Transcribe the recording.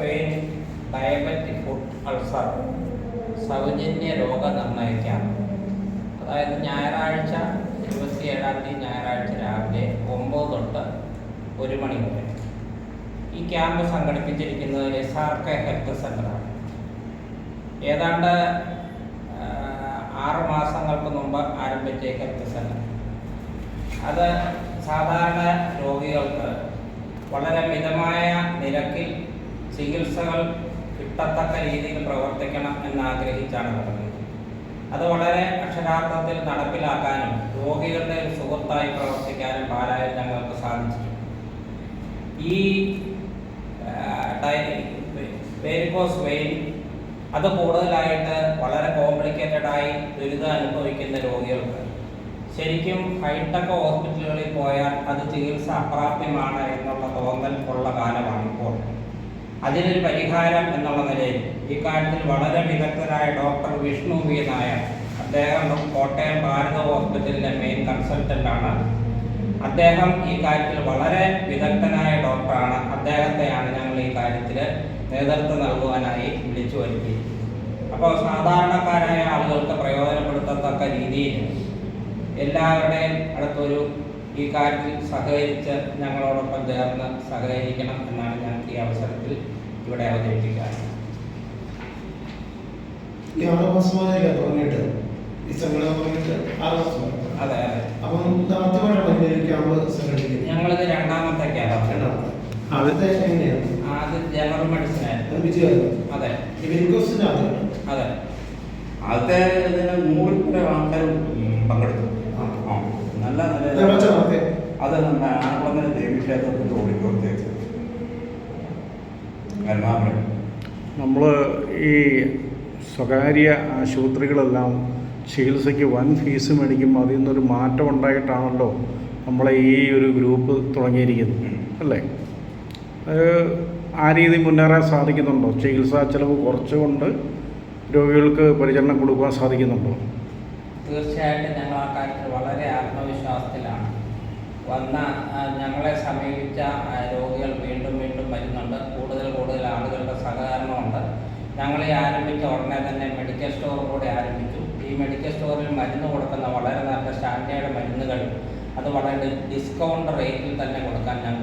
Diabetic food ulcer സൗജന്യ രോഗ camp അതായത് ഞായറാഴ്ച ഇരുപത്തി ഏഴാം തീയതി ഞായറാഴ്ച രാവിലെ ഒമ്പത് തൊട്ട് ഒരു മണി വരെ. ഈ ക്യാമ്പ് സംഘടിപ്പിച്ചിരിക്കുന്നത് എസ് ആർ കെ ഹെൽത്ത് സെന്ററാണ് ഏതാണ്ട് ആറ് മാസങ്ങൾക്ക് മുമ്പ് ആരംഭിച്ച ഹെൽത്ത് സെന്റർ അത് സാധാരണ രോഗികൾക്ക് വളരെ മിതമായ നിരക്കിൽ ചികിത്സകൾ കിട്ടത്തക്ക രീതിയിൽ പ്രവർത്തിക്കണം എന്നാഗ്രഹിച്ചാണ് പറഞ്ഞത് അത് വളരെ അക്ഷരാർത്ഥത്തിൽ നടപ്പിലാക്കാനും രോഗികളുടെ സുഹൃത്തായി പ്രവർത്തിക്കാനും പാലായിൽ ഞങ്ങൾക്ക് സാധിച്ചിട്ടുണ്ട്. ഈ വേരിക്കോസ് വെയിൻ അത് കൂടുതലായിട്ട് വളരെ കോംപ്ലിക്കേറ്റഡ് ആയി ദുരിതം അനുഭവിക്കുന്ന രോഗികൾക്ക് ശരിക്കും ഹൈടെക് ഹോസ്പിറ്റലുകളിൽ പോയാൽ അത് ചികിത്സ അപ്രാപ്യമാണ് എന്നുള്ള തോന്നൽ ഉള്ള കാലമാണ്. അതിനൊരു പരിഹാരം എന്നുള്ള നിലയിൽ കാര്യത്തിൽ വളരെ വിദഗ്ധരായ ഡോക്ടർ വിഷ്ണു വി. നായർ അദ്ദേഹം കോട്ടയം ഭാരത ഹോസ്പിറ്റലിലെ മെയിൻ കൺസൾട്ടന്റാണ് അദ്ദേഹം ഈ കാര്യത്തിൽ വളരെ വിദഗ്ധനായ ഡോക്ടറാണ് അദ്ദേഹത്തെയാണ് ഞങ്ങൾ ഈ കാര്യത്തിൽ നേതൃത്വം നൽകുവാനായി വിളിച്ചു വരുത്തി അപ്പോൾ സാധാരണക്കാരായ ആളുകൾക്ക് പ്രയോജനപ്പെടുത്തത്തക്ക രീതിയിൽ എല്ലാവരുടെയും അടുത്തൊരു ഈ കാര്യത്തിൽ സഹകരിച്ച് ഞങ്ങളോടൊപ്പം ചേർന്ന് സഹകരിക്കണം എന്നാണ് ഞാൻ ഈ അവസരത്തിൽ ഇവിടെ അവതരിപ്പിക്കാൻ ഈ ആറ് മാസമായില്ല തുടങ്ങിയിട്ട്? ഈ സംഘടന തുടങ്ങിയിട്ട് ആറ് മാസമായി അതെ അതെ. അപ്പം ആദ്യമായിട്ടാണ് ഇങ്ങനെ ഒരു ക്യാമ്പ് സംഘടിപ്പിക്കുന്നത് ഞങ്ങളിത് രണ്ടാമത്തെ ക്യാമ്പ് രണ്ടാമത്തെ. ആദ്യത്തെ എങ്ങനെയാണ് ആദ്യം ജനറൽ മെഡിസിൻ ആയിരുന്നു വിജയമായിരുന്നു അതെ. ആദ്യത്തെ ഇതിന് നൂറിൽ ആൾക്കാർ പങ്കെടുത്തു. നല്ല അത് ആനക്കുളങ്ങര ദേവീക്ഷേത്രത്തിന്റെ ഓഡിറ്റോറിയത്തിൽ കരുമാപുരം നമ്മൾ ഈ സ്വകാര്യ ആശുപത്രികളെല്ലാം ചികിത്സയ്ക്ക് വൻ ഫീസ് മേടിക്കുമ്പോൾ അതിൽ നിന്നൊരു മാറ്റം ഉണ്ടായിട്ടാണല്ലോ നമ്മളെ ഈ ഒരു ഗ്രൂപ്പ് തുടങ്ങിയിരിക്കുന്നത് അല്ലേ? അത് ആ രീതി മുന്നേറാൻ സാധിക്കുന്നുണ്ടോ? ചികിത്സാ ചിലവ് കുറച്ചുകൊണ്ട് രോഗികൾക്ക് പരിചരണം കൊടുക്കുവാൻ സാധിക്കുന്നുണ്ടോ? തീർച്ചയായിട്ടും ഞങ്ങൾ ആ കാര്യത്തിൽ വളരെ ആത്മവിശ്വാസത്തിലാണ്. വന്ന ഞങ്ങളെ സമീപിച്ച രോഗികൾ വീണ്ടും വീണ്ടും വരുന്നുണ്ട്. കൂടുതൽ കൂടുതൽ ആളുകളുടെ സഹകരണമുണ്ട്. ഞങ്ങൾ ഈ ആരംഭിച്ച ഉടനെ തന്നെ മെഡിക്കൽ സ്റ്റോർ കൂടെ ആരംഭിച്ചു. ഈ മെഡിക്കൽ സ്റ്റോറിൽ മരുന്ന് കൊടുക്കുന്ന വളരെ നല്ല സ്റ്റാൻഡേർഡ് മരുന്നുകൾ അത് വളരെ ഡിസ്കൗണ്ട് റേറ്റിൽ തന്നെ കൊടുക്കാൻ സാധിച്ചിട്ടുണ്ട്